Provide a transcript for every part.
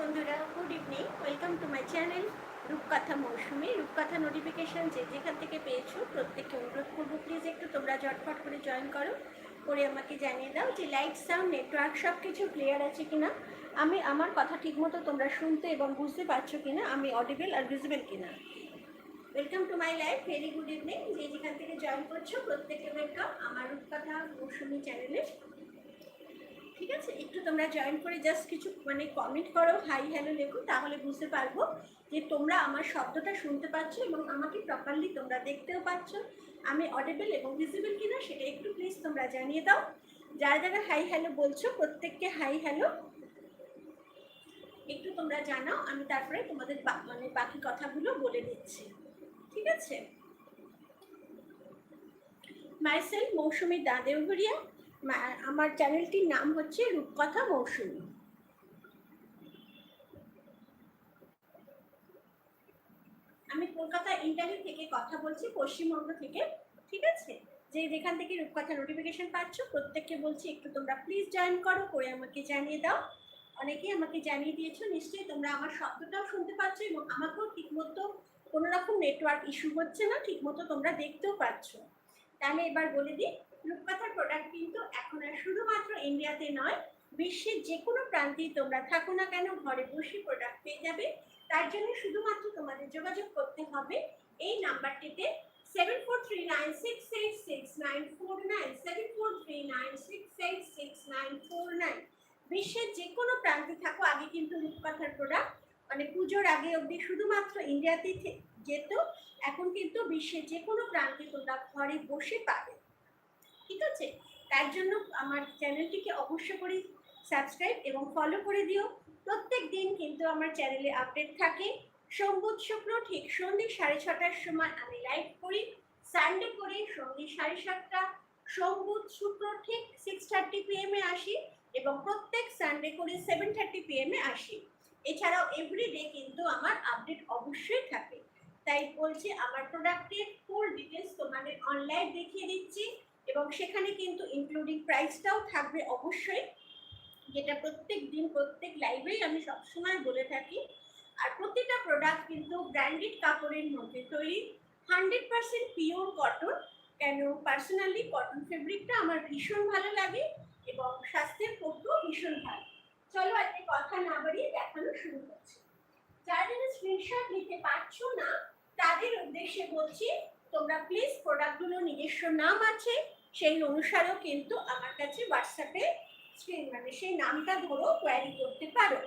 বন্ধুরা good evening welcome to my channel Rupkotha Mousumi Rupkotha notification যে যেখান থেকে পেয়েছ, প্রত্যেককে অনুরোধ করব প্লিজ একটু তোমরা ঝটফট করে জয়েন করো, করে আমাকে জানিয়ে দাও যে লাইট সাউন্ড নেটওয়ার্ক সব কিছু ক্লিয়ার আছে কিনা। আমি, আমার কথা ঠিকমতো তোমরা শুনতে এবং বুঝতে পারছ কিনা, আমি অডিবল আর ভিজিবল কিনা। Welcome to my life very good evening যে যেখান থেকে জয়েন করছ, প্রত্যেককে ওয়েলকাম আমার রূপকথা মৌসুমি চ্যানেলে ঠিক আছে? একটু তোমরা জয়েন করে জাস্ট কিছু মানে কমেন্ট করো হাই হ্যালো লেখো, তাহলে বুঝতে পারব যে তোমরা আমার শব্দটা শুনতে পাচ্ছ এবং আমাকে প্রপারলি তোমরা দেখতেও পাচ্ছ। আমি অডেবল এবং ভিজিবল কিনা সেটা একটু প্লিজ তোমরা জানিয়ে দাও। যারা যারা হাই হ্যালো বলছো, প্রত্যেককে হাই হ্যালো একটু তোমরা জানাও, আমি তারপরে তোমাদের মানে বাকি কথাগুলো বলে দিচ্ছি ঠিক আছে? মাইসেল মৌসুমি দাঁদেউঘরিয়া মা- আমার চ্যানেলটির নাম হচ্ছে রূপকথা মৌসুমী। আমি কলকাতা ইন্টারভিউ থেকে কথা বলছি, পশ্চিমবঙ্গ থেকে, ঠিক আছে? যে যেখান থেকে রূপকথা নোটিফিকেশন পাচ্ছ, প্রত্যেককে বলছি, একটু তোমরা প্লিজ জয়েন করো, করে আমাকে জানিয়ে দাও। অনেকেই আমাকে জানিয়ে দিয়েছ, নিশ্চয়ই তোমরা আমার শব্দটাও শুনতে পাচ্ছ এবং আমাকেও ঠিকমতো কোনো রকম নেটওয়ার্ক ইস্যু হচ্ছে না, ঠিকমতো তোমরা দেখতেও পাচ্ছ। তাহলে এবার বলে দিই রূপকথার প্রোডাক্ট কিন্তু এখন আর শুধুমাত্র ইন্ডিয়াতে নয়, বিশ্বের যে কোনো প্রান্তেই তোমরা থাকো না কেন, ঘরে বসে প্রোডাক্ট পেয়ে যাবে। তার জন্য শুধুমাত্র তোমাদের যোগাযোগ করতে হবে এই নাম্বারটিতে seven four three nine six eight six nine four nine seven four three nine six eight six nine four nine বিশ্বের যে কোনো প্রান্তে থাকো, আগে কিন্তু রূপকথার প্রোডাক্ট মানে পুজোর আগে অবধি শুধুমাত্র ইন্ডিয়াতেই যেত, এখন কিন্তু বিশ্বের যে কোনো প্রান্তে তোমরা ঘরে বসে পাবে। ঠিক আছে? তার জন্য আমার চ্যানেলটিকে অবশ্য করে সাবস্ক্রাইব এবং ফলো করে দিও। প্রত্যেক দিন কিন্তু আমার চ্যানেলে আপডেট থাকে। সোম বুধ শুক্র, ঠিক সন্ধ্যে সাড়ে ছটার সময় আমি লাইভ করি। সানডে করে সন্ধ্যে সাড়ে সাতটা সোম বুধ শুক্র, ঠিক সিক্স থার্টি পিএমে আসি এবং প্রত্যেক সানডে করে সেভেন থার্টি পিএমে আসি। এছাড়াও এভরিডে কিন্তু আমার আপডেট অবশ্যই থাকে। তাই বলছি, আমার প্রোডাক্টের ফুল ডিটেলস তোমাদের অনলাইন দেখিয়ে দিচ্ছি। এবং সেখানে কিন্তু ইনক্লুডিং প্রাইসটাও থাকবে অবশ্যই, যেটা প্রত্যেক দিন, প্রত্যেক লাইভেই আমি সবসময় বলে থাকি। আর প্রতিটা প্রোডাক্ট কিন্তু ব্র্যান্ডেড কাপড়ের মধ্যে তৈরি। হান্ড্রেড পার্সেন্ট পিওর কটন কেন? পার্সোনালি কটন ফেব্রিকটা আমার ভীষণ ভালো লাগে এবং স্বাস্থ্যের পক্ষেও ভীষণ ভালো। চলো আজকে কথা না বাড়িয়ে দেখানো শুরু করছি। যারা যারা স্ক্রিনশট নিতে পারছ না, তাদের উদ্দেশ্যে বলছি, তোমরা প্লিজ প্রোডাক্টগুলো নিজস্ব নাম আছে সেই অনুসারেও কিন্তু আমার কাছে হোয়াটসঅ্যাপে স্ক্রিন মানে সেই নামটা ধরো কোয়ারি করতে পারো।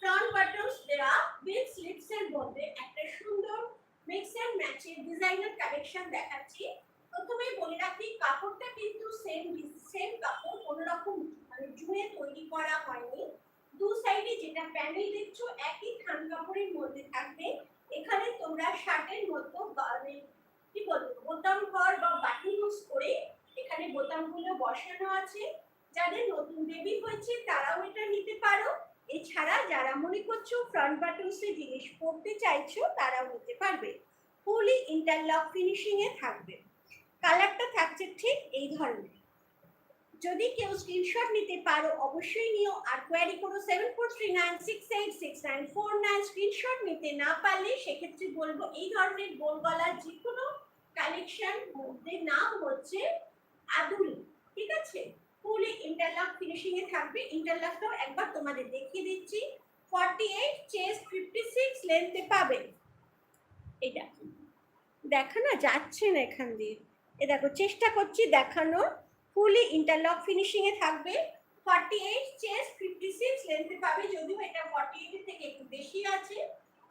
ফ্রন্ট বাটনস দেওয়া বিগ স্লিপস এর মধ্যে একটা সুন্দর মিক্স অ্যান্ড ম্যাচের ডিজাইনার কালেকশন দেখাচ্ছি। প্রথমেই বলে রাখি, কাপড়টা কিন্তু সেম সেম কাপড় কোনো রকম মানে জুয়ে তৈরি করা হয়নি। দু সাইডে যেটা প্যানেল দেখছ, একই থান কাপড়ের মধ্যে থাকবে। এখানে তোমরা শার্টের মতো মানে কি বলব, বোতাম ঘর বা বাটন ইউজ করে এখানে বোতামগুলো বসানো আছে। যাদের নতুন বেবি হয়েছে, তারাও এটা নিতে পারো। এছাড়া যারা মনে করছ ফ্রন্ট বাটনসে জিনিস পড়তে চাইছো, তারাও নিতে পারবে। ফুলি ইন্টারলক ফিনিশিংয়ে থাকবে। কালারটা থাকছে ঠিক এই ধরনের। যদি কেউ স্ক্রিনশট নিতে পারো, অবশ্যই নিও। আর কোয়ারি করো seven four three nine six eight six nine four nine screenshot নিতে না পারলে সেক্ষেত্রে বলব, এই ধরনের গোল গলার যে কোনো কালেকশন মধ্যে নাম হচ্ছে আদুল, ঠিক আছে? ফুলি ইন্টারলক ফিনিশিং এ থাকবে। ইন্টারলকটাও একবার তোমাদের দেখিয়ে দিচ্ছি। Forty eight chest fifty six লেন্থে পাবে। এটা দেখা। না যাচ্ছে না এখান দিয়ে। এ দেখো, চেষ্টা করছি দেখানো ফুলি ইন্টারলক ফিনিশিং এ থাকবে। Forty eight chest fifty six লেন্থে পাবে, যদিও এটা ফর্টি এইট থেকে একটু বেশি আছে।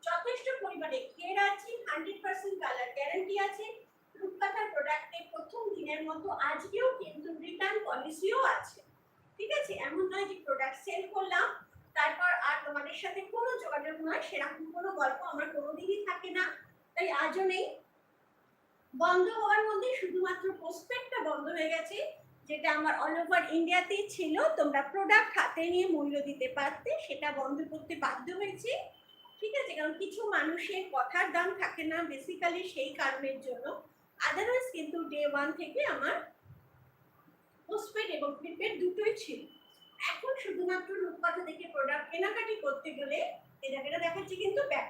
যথেষ্ট পরিমাণে ঘের আছে হান্ড্রেড পার্সেন্ট কালার গ্যারান্টি আছে। রূপকথার প্রোডাক্টে প্রথম দিনের মতো আজকেও কিন্তু রিটার্ন পলিসিও আছে। ঠিক আছে? এমন নয় যে প্রোডাক্ট সেল করলাম, তারপর আর তোমাদের সাথে কোনো যোগাযোগ নয়, সেরকম কোনো গল্প আমার কোনোদিনই থাকে না। তাই আজও নেই। বন্ধ হওয়ার মধ্যে শুধুমাত্র পোস্টপেডটা বন্ধ হয়ে গেছে। যেটা আমার অল ওভার ইন্ডিয়াতেই ছিল, তোমরা প্রোডাক্ট হাতে নিয়ে মূল্য দিতে পারতে, সেটা বন্ধ করতে বাধ্য হয়েছে। ঠিক আছে? কারণ কিছু মানুষের কথার দাম থাকে না বেসিক্যালি সেই কারণের জন্য। আদারওয়াইজ কিন্তু ডে ওয়ান থেকে আমার পোস্টপেড এবং প্রিপেড দুটোই ছিল। এখন শুধুমাত্র রূপকথা দেখে প্রোডাক্ট কেনাকাটি করতে গেলে এটা এটা দেখাচ্ছি কিন্তু ব্যাক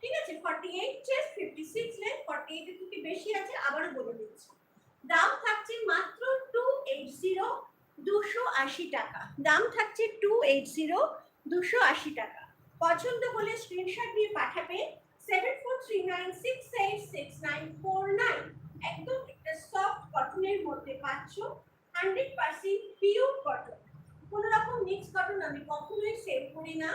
ঠিক আছে? Forty eight chest fifty six length forty এইটের থেকে বেশি আছে, আবারও বলে দিচ্ছি। দাম থাকছে মাত্র টু এইট জিরো দুশো আশি টাকা। দাম থাকছে টু এইট জিরো দুশো আশি টাকা। পছন্দ হলে স্ক্রিনশট নিয়ে পাঠাবে seven four three nine six eight six nine four nine একদম একটা সফট কটনের মধ্যে পাচ্ছ হান্ড্রেড পার্সেন্ট পিওর কটন কোনো রকম মিক্স কটন আমি কখনোই সেল করি না।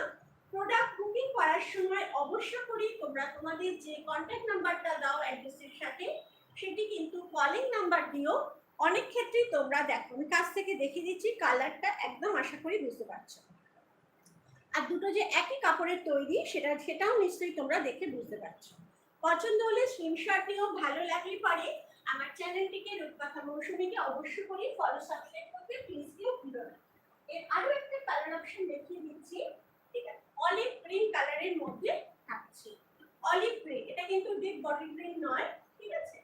প্রোডাক্ট বুকিং করার সময় অবশ্য করি তোমরা তোমাদের যে কন্ট্যাক্ট নাম্বারটা দাও অ্যাড্রেসের সাথে। সেটি কিন্তু কলিং নাম্বার দিও অনেক ক্ষেত্রেই তোমরা দেখো, আমি কাছ থেকে দেখে দিচ্ছি কালারটা একদম আশা করি বুঝতে পারছ। আর দুটো যে একই কাপড়ের তৈরি, সেটা, সেটাও নিশ্চয়ই তোমরা দেখে বুঝতে পারছ। পছন্দ হলে স্ক্রিনশট নিও ভালো লাগলে পারে আমার চ্যানেলটিকে রূপকথা মৌসুমীকে অবশ্য করে ফলো সাবস্ক্রাইব করতে প্লিজ কেউ ভুলো না। এর আরও একটা কালার অপশন দেখিয়ে দিচ্ছি, ঠিক আছে? অলিভ গ্রিন কালারের মধ্যে থাকছে। অলিভ গ্রিন এটা কিন্তু ডিপ বডি গ্রিন নয়, ঠিক আছে?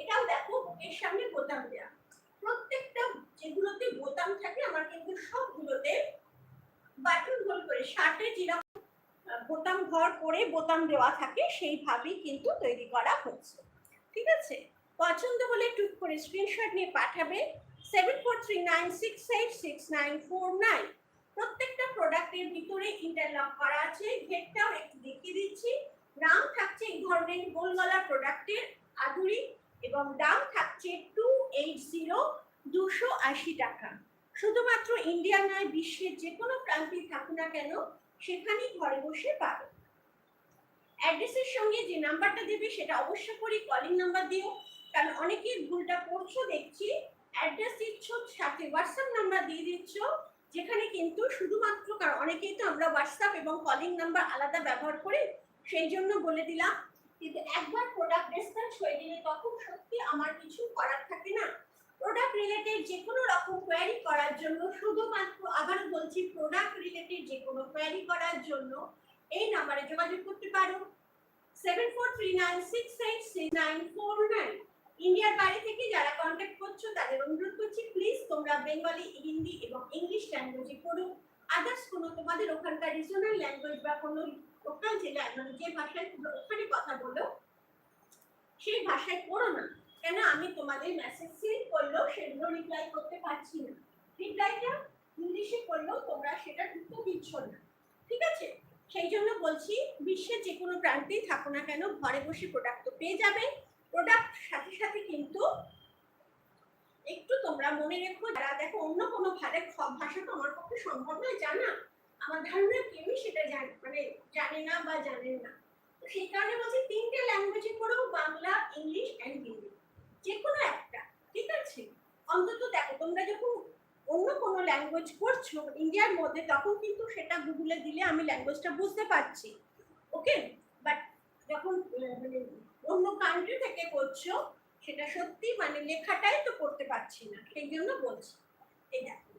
এটাও দেখো, এর সামনে বোতাম দেওয়া প্রত্যেকটা যেগুলোতে বোতাম থাকে, আমার কিন্তু সবগুলোতে বাটন হোল করে, শার্টে যেরকম বোতাম ঘর করে বোতাম দেওয়া থাকে, সেইভাবেই কিন্তু তৈরি করা হচ্ছে। ঠিক আছে? পছন্দ হলে টুক করে স্ক্রিনশট নিয়ে পাঠাবে। Seven four three nine six eight six nine four nine প্রত্যেকটা প্রোডাক্টের ভিতরে ইন্টারলক করা আছে। ঘেরটাও একটু দেখিয়ে দিচ্ছি। দাম থাকছে এই ধরনের গোল গলা প্রোডাক্টের আদুরি এবং দাম থাকছে টু এইট জিরো দুশো আশি টাকা। শুধুমাত্র ইন্ডিয়া নয়, বিশ্বের যে কোনো প্রান্তে থাকুক না কেন, সেখানেই ঘরে বসে পাবে। অ্যাড্রেসের সঙ্গে যে নাম্বারটা দেবে, সেটা অবশ্য করে কলিং নাম্বার দিও, কারণ অনেকেই ভুলটা করছ, দেখছি অ্যাড্রেস দিচ্ছ, সাথে হোয়াটসঅ্যাপ নাম্বার দিয়ে দিচ্ছ, যেখানে কিন্তু শুধুমাত্র, কারণ অনেকেই তো আমরা হোয়াটসঅ্যাপ এবং কলিং নাম্বার আলাদা ব্যবহার করি, সেই জন্য বলে দিলাম কিন্তু একবার প্রোডাক্ট ডিসপ্যাচ হয়ে গেলে তখন সত্যি আমার কিছু করার থাকে না। প্রোডাক্ট রিলেটেড যে কোনো রকম কোয়ারি করার জন্য, শুধুমাত্র আবার বলছি প্রোডাক্ট রিলেটেড যে কোনো কোয়ারি করার জন্য এই নাম্বারে যোগাযোগ করতে পারো। Seven four three nine six eight six nine four nine ইন্ডিয়ার বাইরে থেকে যারা কন্ট্যাক্ট করছ, তাদের অনুরোধ করছি প্লিজ তোমরা বেঙ্গলি, হিন্দি এবং ইংলিশ ল্যাঙ্গুয়েজে করো আদার্স কোনো তোমাদের ওখানকার রিজনাল ল্যাঙ্গুয়েজ বা কোনো লোকাল যে মানে যে ভাষায় তোমরা ওখানে কথা বলো, সেই ভাষায় করো না। কেন আমি তোমাদের মেসেজ সেন্ড করলেও সেগুলো রিপ্লাই করতে পারছি না। রিপ্লাইটা ইংলিশে করলেও তোমরা সেটা উত্তর দিচ্ছ না। ঠিক আছে? সেই জন্য বলছি, বিশ্বের যে কোনো প্রান্তেই থাকো না কেন, ঘরে বসে প্রোডাক্ট তো পেয়ে যাবে। প্রোডাক্ট সাথে সাথে কিন্তু একটু তোমরা মনে রেখো, যারা দেখো অন্য কোনো ভাষা ভাষা তো আমার পক্ষে সম্ভব নয়, জানা? আমার ধারণা কেউই সেটা জানে মানে জানে না বা জানেন না। তো সেই কারণে বলছি তিনটে ল্যাঙ্গুয়েজে করেও বাংলা, ইংলিশ অ্যান্ড হিন্দি। যে কোনো একটা, ঠিক আছে? অন্তত দেখো, তোমরা যখন অন্য কোনো ল্যাঙ্গুয়েজ করছ ইন্ডিয়ার মধ্যে, তখন কিন্তু সেটা গুগলে দিলে আমি ল্যাঙ্গুয়েজটা বুঝতে পারছি। ওকে? বাট যখন মানে অন্য কান্ট্রি থেকে করছ সেটা সত্যি মানে লেখাটাই তো করতে পারছি না সেই জন্য বলছি। এই দেখো।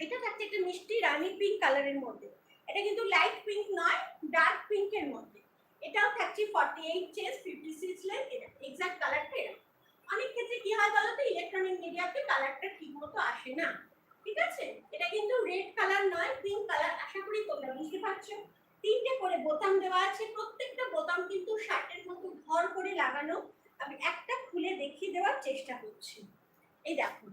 এটা থাকছে একটা মিষ্টি রানি পিঙ্ক কালারের মধ্যে। এটা কিন্তু লাইট পিঙ্ক নয় ডার্ক পিঙ্কের মধ্যে। এটাও থাকছে forty eight chest fifty six length এটা এক্সাক্ট কালারটা এরকম। অনেক ক্ষেত্রে কি হয় বলো তো ইলেকট্রনিক মিডিয়াতে কালারটা ঠিক মতো আসে না। ঠিক আছে? এটা কিন্তু রেড কালার নয় পিঙ্ক কালার আশা করি তোমরা বুঝতে পারছ। তিনটে করে বোতাম দেওয়া আছে, প্রত্যেকটা বোতাম কিন্তু শার্টের মতো ঘর করে লাগানো। আমি একটা খুলে দেখিয়ে দেওয়ার চেষ্টা করছি। এই দেখো।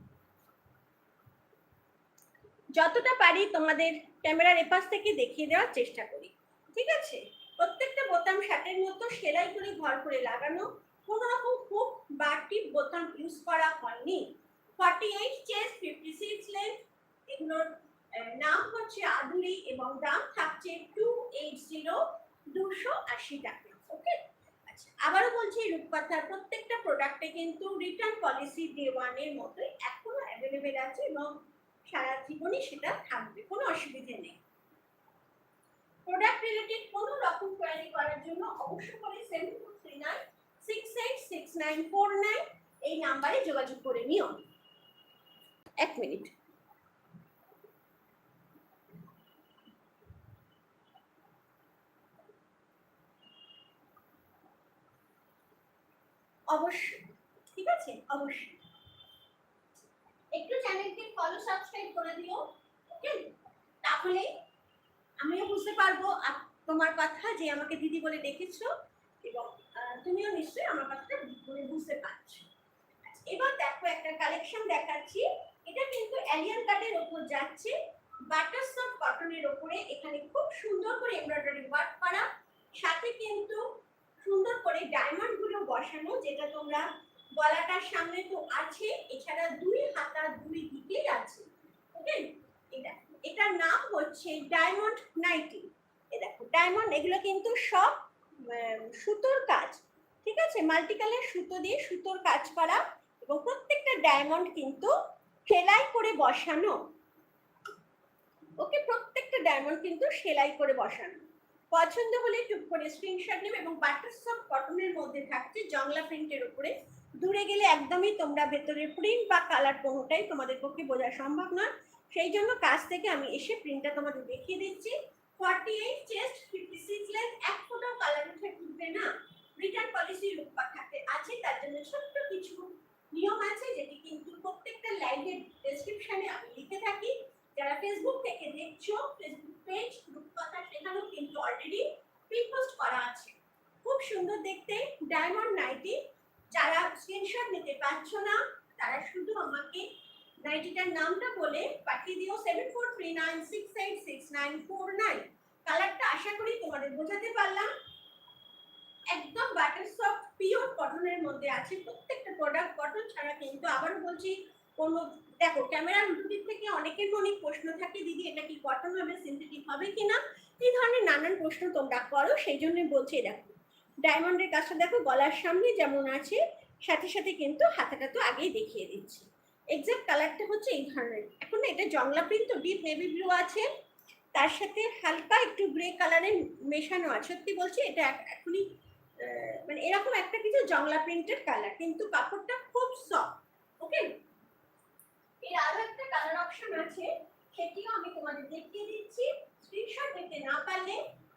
যতটা পারি তোমাদের ক্যামেরার এপাশ থেকে দেখিয়ে দেওয়ার চেষ্টা করি, ঠিক আছে? প্রত্যেকটা বোতাম শার্টের মতো সেলাই করে ঘর করে লাগানো, কোনো রকম হুক বা টিপ বোতাম ইউজ করা হয়নি। Forty eight chest fifty six length এগুলোর নাম হচ্ছে আদুরি এবং দাম থাকছে টু এইট জিরো দুশো আশি টাকা ওকে আচ্ছা আবারও বলছি, রূপকথার প্রত্যেকটা প্রোডাক্টে কিন্তু রিটার্ন পলিসি ডে ওয়ানের মতোই এখনও অ্যাভেলেবেল আছে এবং সারা জীবনই সেটা থাকবে, কোনো অসুবিধে নেই। প্রোডাক্ট রিলেটেড কোনো রকম কোয়ারি করার জন্য অবশ্যই করে seven two three nine six eight six nine four nine এই নাম্বারে যোগাযোগ করে নিও। এক মিনিট। অবশ্যই। ঠিক আছে? অবশ্যই। সাবস্ক্রাইব করে দিও ওকে তাহলে আমিও বুঝতে পারব তোমার কথা যে আমাকে দিদি বলে ডেকেছো এবং তুমিও নিশ্চয়ই আমার কথাটা মানে বুঝতে পারছ। আচ্ছা, এবার দেখো একটা কালেকশন দেখাচ্ছি। এটা কিন্তু অ্যালিয়ান কার্ডের ওপর যাচ্ছে বাটার সফট কটনের ওপরে। এখানে খুব সুন্দর করে এমব্রয়ডারি ওয়ার্ক করা। সাথে কিন্তু সুন্দর করে ডায়মন্ডগুলো বসানো যেটা তোমরা গলাটার সামনে তো আছে, এছাড়া দুই হাতা দুই দিকেই আছে। ওকে এটা এটার নাম হচ্ছে ডায়মন্ড নাইটি এ দেখো ডায়মন্ড এগুলো কিন্তু সব সুতোর কাজ। ঠিক আছে? মাল্টি কালার সুতো দিয়ে সুতোর কাজ করা এবং প্রত্যেকটা ডায়মন্ড কিন্তু সেলাই করে বসানো। ওকে প্রত্যেকটা ডায়মন্ড কিন্তু সেলাই করে বসানো। পছন্দ হলে টুক করে স্ক্রিনশট নেবে এবং বাটার সফট কটনের মধ্যে থাকছে জংলা প্রিন্টের উপরে দূরে গেলে একদমই তোমরা ভেতরের প্রিন্ট বা কালার কোনোটাই তোমাদের পক্ষে বোঝা সম্ভব নয়। সেই জন্য কাছ থেকে আমি এসে প্রিন্টটা তোমাদের দেখিয়ে দিচ্ছি। Forty eight chest fifty six length এক ফোটাও কালার উঠে উঠবে না। রিটার্ন পলিসি রূপকথাতে আছে, তার জন্য ছোট্ট কিছু নিয়ম আছে, যেটি কিন্তু প্রত্যেকটা লাইভের ডেসক্রিপশনে আমি লিখে থাকি। যারা ফেসবুক থেকে দেখছ ফেসবুক পেজ রূপকথা সেখানেও কিন্তু অলরেডি প্রিন্ট পোস্ট করা আছে। খুব সুন্দর দেখতে ডায়মন্ড নাইটি যারা স্ক্রিনশট নিতে পারছ না, তারা শুধু আমাকে নাইটিটার নামটা বলে পাঠিয়ে দিও seven four three nine six eight six nine four nine কালারটা আশা করি তোমাদের বোঝাতে পারলাম। একদম বাটার সফট পিওর কটনের মধ্যে আছে। প্রত্যেকটা প্রোডাক্ট কটন ছাড়া কিন্তু আবারও বলছি, কোনো দেখো ক্যামেরার দিক থেকে অনেকের মনে প্রশ্ন থাকে, দিদি, এটা কি কটন হবে সিনথেটিক হবে কিনা? এই ধরনের নানান প্রশ্ন তোমরা করো, সেই জন্য বলছি, দেখো। ডায়মন্ডের কাজটা দেখো, গলার সামনে যেমন আছে, সাথে সাথে কিন্তু হাতাটা তো আগেই দেখিয়ে দিচ্ছি। এক্সাক্ট কালারটা হচ্ছে এই ধরনের। এখন না, এটা জংলা প্রিন্ট তো ডিপ নেভি ব্লু আছে। তার সাথে হালকা একটু গ্রে কালারে মেশানো আছে। সত্যি বলছি, এটা এখনই মানে এরকম একটা কিছু জংলা প্রিন্টের কালার কিন্তু কাপড়টা খুব সফট ওকে এর আরও একটা কালার অপশন আছে, সেটিও আমি তোমাদের দেখিয়ে দিচ্ছি। স্ক্রিনশট নিতে না পারলে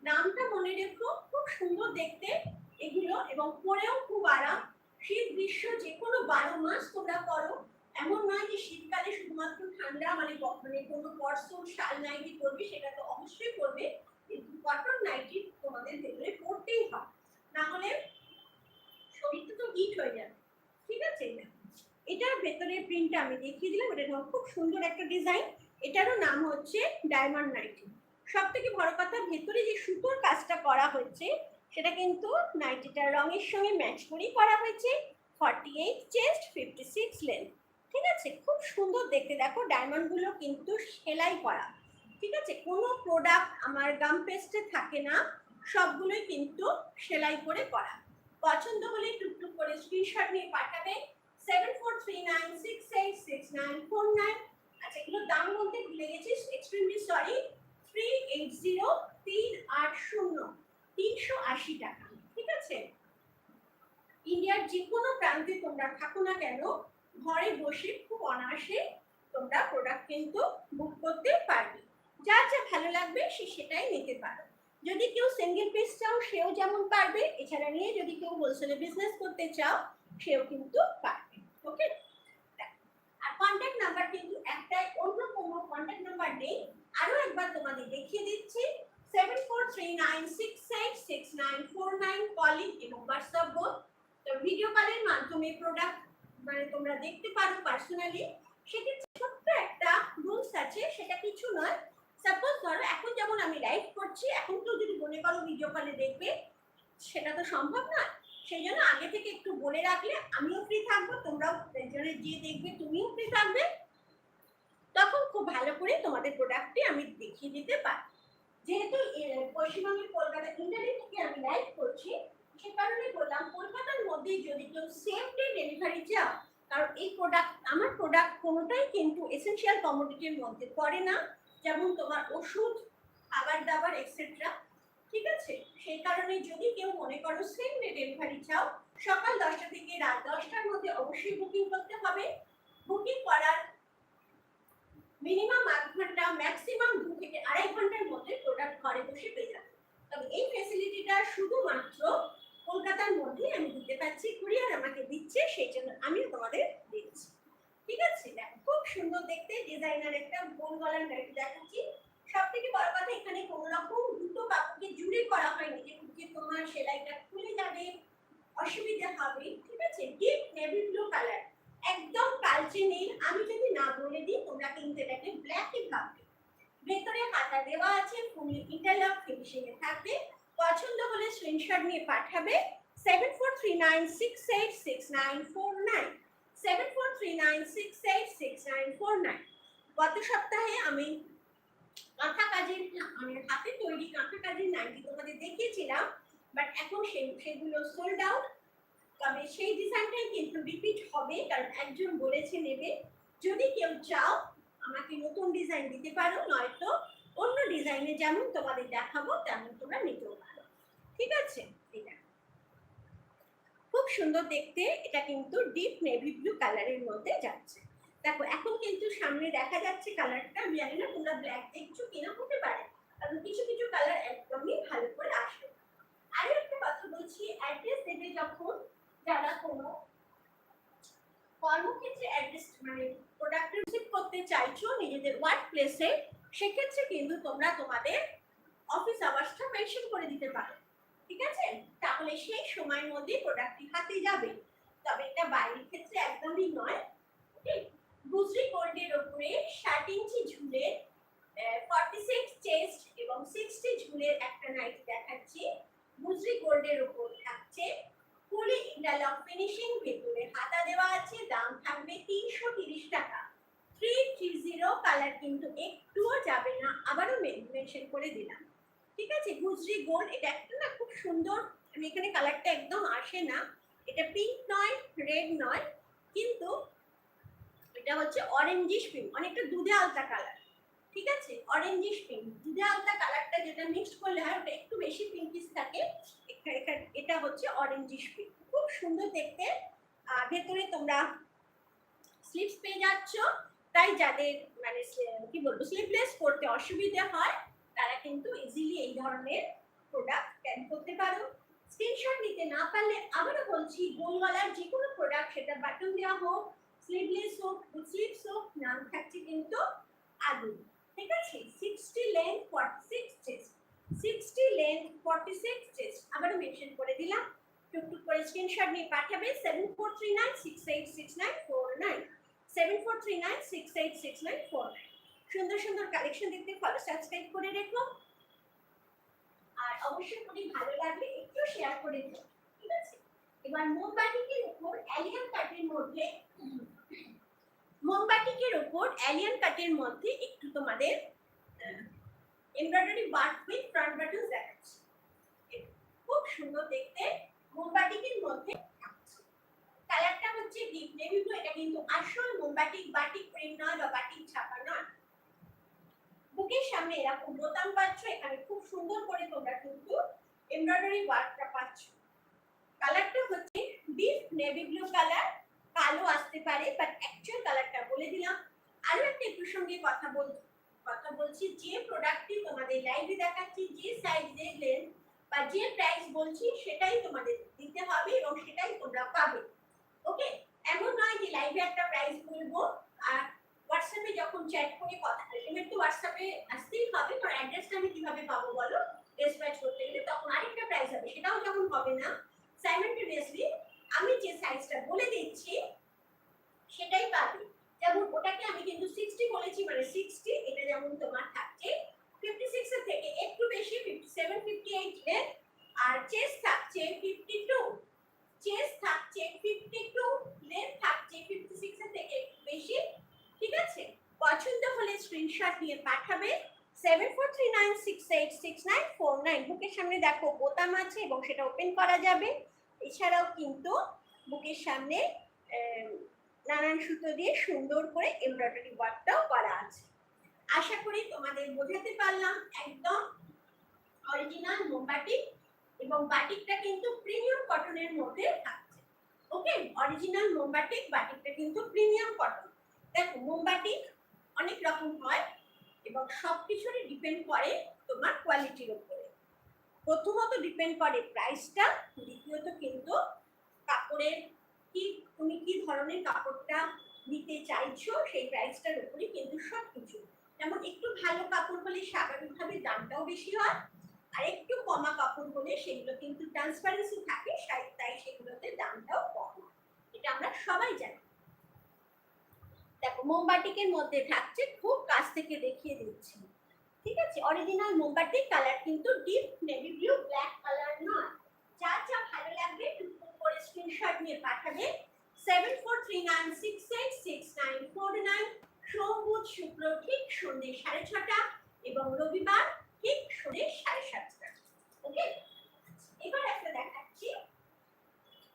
নামটা মনে রেখো, খুব সুন্দর দেখতে এগুলো এবং পরেও খুব আরাম। শীত গ্রীষ্ম যে কোনো বারো মাস তোমরা করো। এমন নয় যে শীতকালে শুধুমাত্র ঠান্ডা মানে মানে কোনো পরশুর শাল নাইটি করবে সেটা তো অবশ্যই করবে কিন্তু কটন নাইটি তোমাদের ভেতরে পড়তেই হয় না হলে শরীরটা তো হিট হয়ে যাবে। ঠিক আছে? এটা এটার ভেতরের প্রিন্টটা আমি দেখিয়ে দিলাম। এটা খুব সুন্দর একটা ডিজাইন এটারও নাম হচ্ছে ডায়মন্ড নাইটি সব থেকে বড় কথা ভেতরে যে সুতোর কাজটা করা হয়েছে, সেটা কিন্তু নাইটিটার রঙের সঙ্গে ম্যাচ করেই করা হয়েছে। Forty eight chest fifty six length ঠিক আছে? খুব সুন্দর দেখতে। দেখো ডায়মন্ডগুলো কিন্তু সেলাই করা। ঠিক আছে? কোনো প্রোডাক্ট আমার গাম পেস্টে থাকে না। সবগুলোই কিন্তু সেলাই করে করা। পছন্দ হলে টুকটুক করে স্ক্রিনশট নিয়ে পাঠাবে। Seven four three nine six eight six nine four nine আচ্ছা এগুলোর দাম বলতে ভুলে গেছিস extremely sorry three eight zero তিন আট শূন্য তিনশো আশি টাকা, ঠিক আছে? ইন্ডিয়ার যে কোনো প্রান্তে তোমরা থাকো না কেন, ঘরে বসে খুব অনায়াসে তোমরা প্রোডাক্ট কিন্তু বুক করতে পারবে। যার যা ভালো লাগবে সে সেটাই নিতে পারো। যদি কেউ সিঙ্গেল পিস চাও, সেও যেমন পারবে। এছাড়া নিয়ে যদি কেউ হোলসেলে বিজনেস করতে চাও, সেও কিন্তু পারবে ওকে কন্ট্যাক্ট নাম্বার কিন্তু একটাই, অন্য কোনো কন্ট্যাক্ট নাম্বার নেই। আরও একবার তোমাদের দেখিয়ে দিচ্ছি। Seven four three nine six eight six nine four nine calling এবং হোয়াটসঅ্যাপ বোধ তো ভিডিও কলের মাধ্যমে প্রোডাক্ট মানে তোমরা দেখতে পারো পার্সোনালি সেক্ষেত্রে ছোট্ট একটা রুলস আছে, সেটা কিছু নয়। সাপোজ ধরো, এখন যেমন আমি লাইভ করছি, এখন তো যদি মনে করো ভিডিও কলে দেখবে, সেটা তো সম্ভব নয়। সেই জন্য আগে থেকে একটু বলে রাখলে আমিও ফ্রি থাকব, তোমরাও যে দেখবে, তুমিও ফ্রি থাকবে। তখন খুব ভালো করে তোমাদের প্রোডাক্টটি আমি দেখিয়ে দিতে পারি। যেহেতু পশ্চিমবঙ্গের কলকাতা ইন্টারনেট থেকে আমি লাইভ করছি, সে কারণে বললাম, কলকাতার মধ্যে যদি কেউ সেম ডে ডেলিভারি চাও কারণ এই প্রোডাক্ট আমার প্রোডাক্ট কোনোটাই কিন্তু এসেনশিয়াল কমোডিটির মধ্যে পড়ে না। যেমন তোমার ওষুধ, খাবার দাবার এক্সেট্রা ঠিক আছে? সেই কারণে যদি কেউ মনে করো সেম ডে ডেলিভারি চাও, সকাল দশটা থেকে রাত দশটার মধ্যে অবশ্যই বুকিং করতে হবে। বুকিং করার মিনিমাম আধ ঘণ্টা ম্যাক্সিমাম দু থেকে আড়াই ঘণ্টার মধ্যে প্রোডাক্ট ঘরে বসে পেয়ে যাবে। তবে এই ফেসিলিটিটা শুধুমাত্র কলকাতার মধ্যেই আমি দিতে পারছি কুরিয়ার আমাকে দিচ্ছে, সেই জন্য আমি তোমাদের দিচ্ছি। ঠিক আছে? দেখো, খুব সুন্দর দেখতে ডিজাইনার একটা গোল গলার নাইটি দেখাচ্ছি। সব থেকে বড় কথা এখানে কোনো রকম দুটো কাপড়কে জুড়ে করা হয়নি যে যে তোমার সেলাইটা খুলে যাবে, অসুবিধা হবে, ঠিক আছে? ডিপ নেভি ব্লু কালার একদম কালচে নীল আমি যদি না বলে দিই, তোমরা কিন্তু এটাকে ব্ল্যাকই ভাববে। ভেতরে হাতা দেওয়া আছে ফুল ইন্টারলক ফিনিশিং এ থাকবে। পছন্দ হলে স্ক্রিনশট নিয়ে পাঠাবে। Seven four three nine six eight six nine four nine seven four three nine six eight six nine four nine গত সপ্তাহে আমি কাঁথা কাজের মানে হাতে তৈরি কাঁথা কাজের নাইটি তোমাদের দেখিয়েছিলাম বাট এখন সেগুলো সোল্ড আউট তবে সেই ডিজাইনটাই কিন্তু রিপিট হবে, কারণ একজন বলেছে নেবে। যদি কেউ চাও, আমাকে নতুন ডিজাইন দিতে পারো, নয়তো অন্য ডিজাইনে যেমন তোমাদের দেখাবো, তেমন তোমরা নিতেও পারো। ঠিক আছে? এটা। খুব সুন্দর দেখতে, এটা কিন্তু ডিপ নেভি ব্লু কালারের মধ্যে যাচ্ছে। দেখো, এখন কিন্তু সামনে দেখা যাচ্ছে কালারটা আমি জানি না তোমরা ব্ল্যাক দেখছ কিনা, হতে পারে। কারণ কিছু কিছু কালার একদমই ভালো করে আসে। আরও একটা কথা বলছি অ্যাড্রেস দেবে যখন যারা কোনো কর্মক্ষেত্রে অ্যাড্রেস মানে প্রোডাক্ট রিসিভ করতে চাইছো নিজেদের ওয়ার্ক প্লেসে সেক্ষেত্রে কিন্তু তোমরা তোমাদের অফিস আওয়ার্সটা মেনশন করে দিতে পারো। ঠিক আছে? তাহলে সেই সময়ের মধ্যে প্রোডাক্টটি হাতে যাবে। তবে এটা বাইরের ক্ষেত্রে একদমই নয়। ওকে গুজরি গোল্ডের ওপরে ষাট ইঞ্চি ঝুলের ফর্টি সিক্স চেস্ট এবং সিক্সটি ঝুলের একটা নাইটি দেখাচ্ছি। গুজরি গোল্ডের ওপর থাকছে, ফুলি ইন্টারলক ফিনিশিং ভেতরে হাতা দেওয়া আছে, দাম থাকবে তিনশো তিরিশ টাকা। থ্রি থ্রি জিরো কালার কিন্তু একটুও যাবে না, আবারও মেনশন করে দিলাম। ঠিক আছে? গুজরি গোল্ড এটা একটা না খুব সুন্দর এখানে কালারটা একদম আসে না। এটা পিঙ্ক নয় রেড নয় এটা হচ্ছে অরেঞ্জিশ পিঙ্ক অনেকটা দুধে আলতা কালার ঠিক আছে? অরেঞ্জিশ পিঙ্ক দুধে আলতা কালারটা যেটা মিক্সড করলে হয়, ওটা একটু বেশি পিঙ্কিশ থাকে এটা হচ্ছে অরেঞ্জিশ পিঙ্ক খুব সুন্দর দেখতে। ভেতরে তোমরা স্লিপস পেয়ে যাচ্ছ, তাই যাদের মানে কি বলব স্লিপলেস করতে অসুবিধে হয়, তারা কিন্তু ইজিলি এই ধরনের প্রোডাক্ট ক্যান করতে পারো। স্ক্রিনশট নিতে না পারলে আবারও বলছি গোলওয়ালার যে কোনো প্রোডাক্ট সেটা বাটন দেওয়া হোক স্লিভলেস হোক স্লিভস হোক নাম থাকছে কিন্তু আলু। ঠিক আছে? Sixty length forty six chest sixty length forty six chest আবারও মেনশন করে দিলাম। টুকটুক করে স্ক্রিনশট নিয়ে পাঠাবে। Seven four three nine six eight six nine four nine seven four three nine six eight six nine four nine সুন্দর সুন্দর collection দেখতে ফলো সাবস্ক্রাইব করে রেখো। আর অবশ্যই খুবই ভালো লাগলে একটু শেয়ার করে দিও। ঠিক আছে? এবার মোমবাটিকের উপর অ্যালিয়ান কাটের মধ্যে মোমবাটিকের উপর অ্যালিয়ান কাটের মধ্যে একটু তোমাদের embroidery work with front button দেখাচ্ছি খুব সুন্দর দেখতে মোমবাটিকের মধ্যে কালারটা হচ্ছে ডিপ নেভি ব্লু এটা কিন্তু আসল মোমবাটিক বাটিক প্রিন্ট নয় বা বাটিক ছাপা নয়। বুকের সামনে এরকম বোতাম পাচ্ছ, এখানে খুব সুন্দর করে তোমরা কিন্তু এমব্রয়ডারি ওয়ার্কটা পাচ্ছ। কালারটা হচ্ছে ডিপ নেভি ব্লু কালার কালো আসতে পারে বাট অ্যাকচুয়াল কালারটা বলে দিলাম। আরও একটা একটু সঙ্গে কথা বল, কথা বলছি, যে প্রোডাক্টটি তোমাদের লাইভে দেখাচ্ছি, যে সাইজ দেখলেন বা যে প্রাইস বলছি, সেটাই তোমাদের দিতে হবে এবং সেটাই তোমরা পাবে। ওকে এমন নয় যে লাইভে একটা প্রাইস বলব। আর হোয়াটসঅ্যাপে যখন চ্যাট করে কথা আলটিমেট তো হোয়াটসঅ্যাপে আসতেই হবে তোর অ্যাড্রেসটা আমি কীভাবে পাবো বলো ডিসপ্যাচ করতে গেলে তখন আরেকটা প্রাইস হবে সেটাও যখন হবে না সাইমেন্টেনিয়াসলি আমি যে সাইজটা বলে দিচ্ছি সেটাই পাবে যেমন ওটাকে আমি কিন্তু সিক্সটি বলেছি মানে সিক্সটি এটা যেমন তোমার থাকছে ফিফটি সিক্স এর থেকে একটু বেশি fifty seven fifty eight length আর চেস্ট থাকছে ফিফটি টু চেস্ট থাকছে ফিফটি টু লেন্থ থাকছে ফিফটি সিক্স এর থেকে একটু বেশি ঠিক আছে পছন্দ হলে স্ক্রিনশট নিয়ে পাঠাবে seven four three nine six eight six nine four nine বুকের সামনে দেখো বোতাম আছে এবং সেটা ওপেন করা যাবে। এছাড়াও কিন্তু বুকের সামনে নানান সুতো দিয়ে সুন্দর করে এমব্রয়ডারি ওয়ার্কটাও করা আছে। আশা করি তোমাদের বোঝাতে পারলাম একদম অরিজিনাল মোমবাটিক এবং বাটিকটা কিন্তু প্রিমিয়াম কটনের মধ্যে থাকছে। ওকে অরিজিনাল মোমবাটিক বাটিকটা কিন্তু প্রিমিয়াম কটন দেখো মোমবাটিক অনেক রকম হয় এবং সব কিছুরই ডিপেন্ড করে তোমার কোয়ালিটির উপরে। প্রথমত ডিপেন্ড করে প্রাইসটা দ্বিতীয়ত কিন্তু কাপড়ের কি, তুমি কি ধরনের কাপড়টা নিতে চাইছো, সেই প্রাইসটার উপরে কিন্তু সব কিছু যেমন একটু ভালো কাপড় হলে স্বাভাবিকভাবে দামটাও বেশি হয়, আর একটু কমা কাপড় হলে সেগুলো কিন্তু ট্রান্সপারেন্সি থাকে, তাই- সেগুলোতে দামটাও কম এটা আমরা সবাই জানি। দেখো মোমবাটিকের মধ্যে থাকছে, খুব কাছ থেকে দেখিয়ে দিচ্ছি। ঠিক আছে? অরিজিনাল মোমবাটিক কালার কিন্তু deep navy blue black colour নয়। যা যা ভালো লাগবে টুকটুক করে স্ক্রিনশট নিয়ে পাঠাবে। Seven four three nine six eight six nine four nine সোম শুক্র ঠিক সন্ধ্যে সাড়ে ছটা এবং রবিবার ঠিক সন্ধ্যে সাড়ে সাতটা। ওকে এবার একটা দেখাচ্ছি।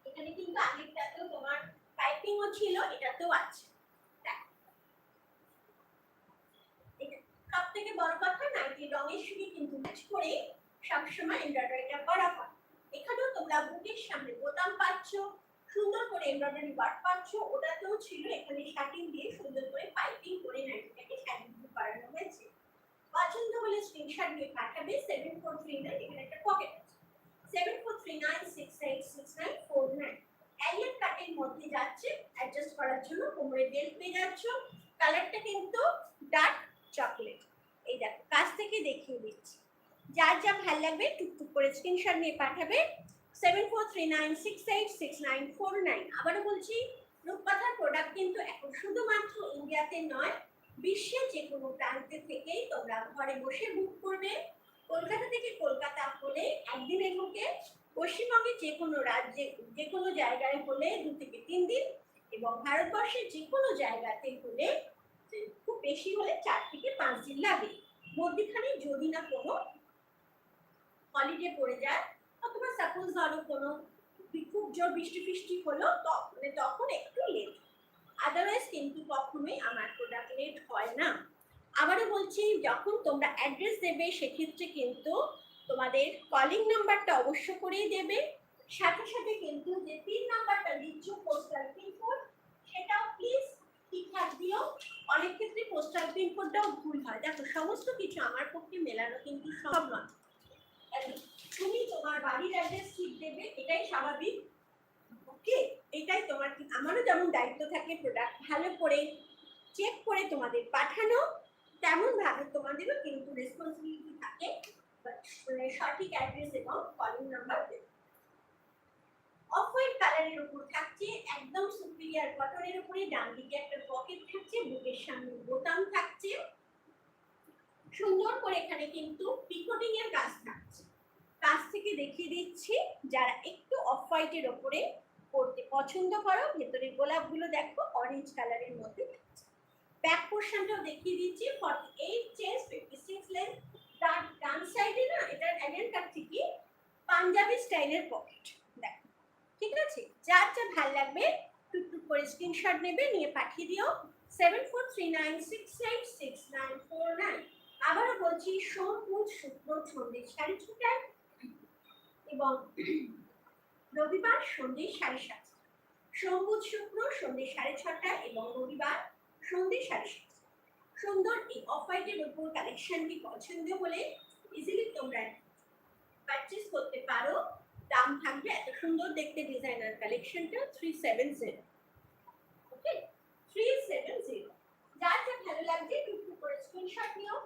এখানে কিন্তু আগেরটাতেও তোমার টাইপিংও ছিল, এটাতেও আছে। সব থেকে বড় কথা নাইটি রঙের সঙ্গে কিন্তু ম্যাচ করে সবসময় এমব্রয়ডারিটা করা হয়। এখানেও তোমরা বুকের সামনে বোতাম পাচ্ছ, সুন্দর করে এমব্রয়ডারি ওয়ার্ক পাচ্ছ। ওটাতেও ছিল এখানে শাটিং দিয়ে সুন্দর করে পাইপিং করে নাইটিটাকে শাটিং করানো হয়েছে। পছন্দ হলে স্ক্রিনশট নিয়ে পাঠাবে সেভেন ফোর থ্রি নাইন এখানে একটা পকেট আছে। Seven four three nine six eight six nine four nine A line কাটের মধ্যে যাচ্ছে অ্যাডজাস্ট করার জন্য কোমরে বেল্ট পেয়ে যাচ্ছ। কালারটা কিন্তু ডার্ক চকলেট এই দেখো, কাছ থেকে দেখিয়ে দিচ্ছি। যার যা ভালো লাগবে, টুকটুক করে স্ক্রিনশট নিয়ে পাঠাবে। Seven four three nine six eight six nine four nine আবারও বলছি, রূপকথার প্রোডাক্ট কিন্তু এখন শুধুমাত্র ইন্ডিয়াতে নয়, বিশ্বের যে কোনো প্রান্তে থেকেই তোমরা ঘরে বসে বুক করবে। কলকাতা থেকে কলকাতা হলে একদিনের বুকে পশ্চিমবঙ্গের যে কোনো রাজ্যে যে কোনো জায়গায় হলে দু থেকে তিন দিন। এবং ভারতবর্ষের যে কোনো জায়গাতে হলে খুব বেশি হলে চার থেকে পাঁচ দিন লাগে। মধ্যখানে যদি না কোনো হলিডে পড়ে যায়, অথবা সাপোজ ধরো কোনো খুব জোর বৃষ্টি ফিষ্টি হলো মানে তখন একটু লেট আদারওয়াইজ কিন্তু কখনোই আমার প্রোডাক্ট লেট হয় না। আবারও বলছি, যখন তোমরা অ্যাড্রেস দেবে, সেক্ষেত্রে কিন্তু তোমাদের কলিং নাম্বারটা অবশ্য করেই দেবে। সাথে সাথে কিন্তু যে পিন নাম্বারটা দিচ্ছ পোস্টাল পিনকোড সেটাও প্লিজ ঠিকঠাক দিও অনেক ক্ষেত্রে পিনকোডটাও ভুল হয়। দেখো, সমস্ত কিছু আমার পক্ষে মেলানো কিন্তু সম্ভব নয়। তুমি তোমার বাড়ির অ্যাড্রেস ঠিক দেবে, এটাই স্বাভাবিক। ওকে? এটাই তোমার আমারও যেমন দায়িত্ব থাকে প্রোডাক্ট ভালো করে চেক করে তোমাদের পাঠানো তেমন ভাবে তোমাদেরও কিন্তু রেসপন্সিবিলিটি থাকে। মানে সঠিক অ্যাড্রেস এবং কলিং নাম্বার অফ হোয়াইট কালারের উপর থাকছে একদম সুপিরিয়ার কটনের উপরে, ডান দিকে একটা পকেট থাকছে, বুকের সামনে বোতাম থাকছে। সুন্দর করে এখানে কিন্তু পিকোটিং এর কাজ থাকছে। কাছ থেকে দেখিয়ে দিচ্ছি, যারা একটু অফ হোয়াইটের ওপরে পড়তে পছন্দ করো, ভেতরে গোলাপগুলো দেখো অরেঞ্জ কালারের মধ্যে থাকছে। ব্যাক পোর্শনটাও দেখিয়ে দিচ্ছি forty eight chest fifty six length ডান সাইডে না, এটার অ্যালেন কাট থেকে পাঞ্জাবি স্টাইলের পকেট ঠিক আছে? যার যা ভালো লাগবে টুকটুক করে স্ক্রিনশট নেবে, নিয়ে পাঠিয়ে দিও। Seven four three nine six eight six nine four nine আবারও বলছি সোম বুধ শুক্র সন্ধ্যে সাড়ে ছটায় এবং রবিবার সন্ধ্যে সাড়ে সাতটা। সোম বুধ শুক্র সন্ধ্যে সাড়ে ছটায় এবং রবিবার সন্ধ্যে সাড়ে সাতটা। সুন্দর এই অফ হোয়াইটের উপর কালেকশনটি পছন্দ হলে ইজিলি তোমরা পারচেস করতে পারো। দাম থাকবে, এত সুন্দর দেখতে ডিজাইনার কালেকশনটা three seven zero okay three seven zero যার যা ভালো লাগছে, টুকটুক করে স্ক্রিনশট নিও,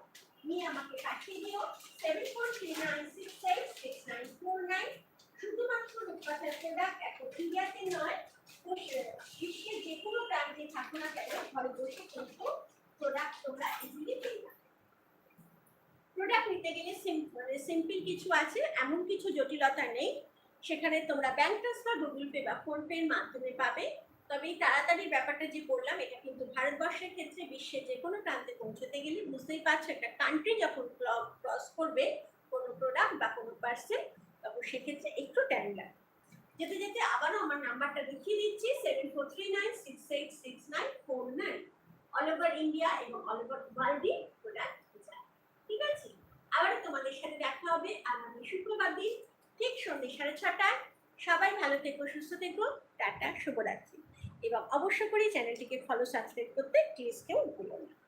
নিয়ে আমাকে পাঠিয়ে দিও। Seven four three nine six eight six nine four nine শুধুমাত্র রূপকথার প্রোডাক্ট এখন ইন্ডিয়াতে নয় বিশ্বের যে কোনো প্রান্তে থাকো না কেন, ঘরে বসে কিন্তু প্রোডাক্ট তোমরা ইজিলি পেয়ে প্রোডাক্ট নিতে গেলে সিম্পল সিম্পল কিছু আছে, এমন কিছু জটিলতা নেই। সেখানে তোমরা ব্যাংক ট্রান্সফার গুগল পে বা ফোন পের মাধ্যমে পাবে। তবে এই তাড়াতাড়ি ব্যাপারটা যে বললাম, এটা কিন্তু ভারতবর্ষের ক্ষেত্রে বিশ্বের যে কোনো প্রান্তে পৌঁছতে গেলে বুঝতেই পারছ একটা কান্ট্রি যখন ক্রস করবে কোনো প্রোডাক্ট বা কোনো পার্সেল তখন সেক্ষেত্রে একটু টাইম লাগবে। যেতে যেতে আবারও আমার নাম্বারটা দেখিয়ে দিচ্ছি seven four three nine six eight six nine four nine all over India এবং অল ওভার ওয়ার্ল্ডই প্রোডাক্ট ঠিক আছে? আবারও তোমাদের সাথে দেখা হবে আগামী শুক্রবার দিন। ঠিক সন্ধ্যে সাড়ে ছটায়। সবাই ভালো থেকো, সুস্থ থেকো। টাটা, শুভরাত্রি। এবং অবশ্য করে চ্যানেলটিকে ফলো সাবস্ক্রাইব করতে প্লিজ কেউ ভুলো না।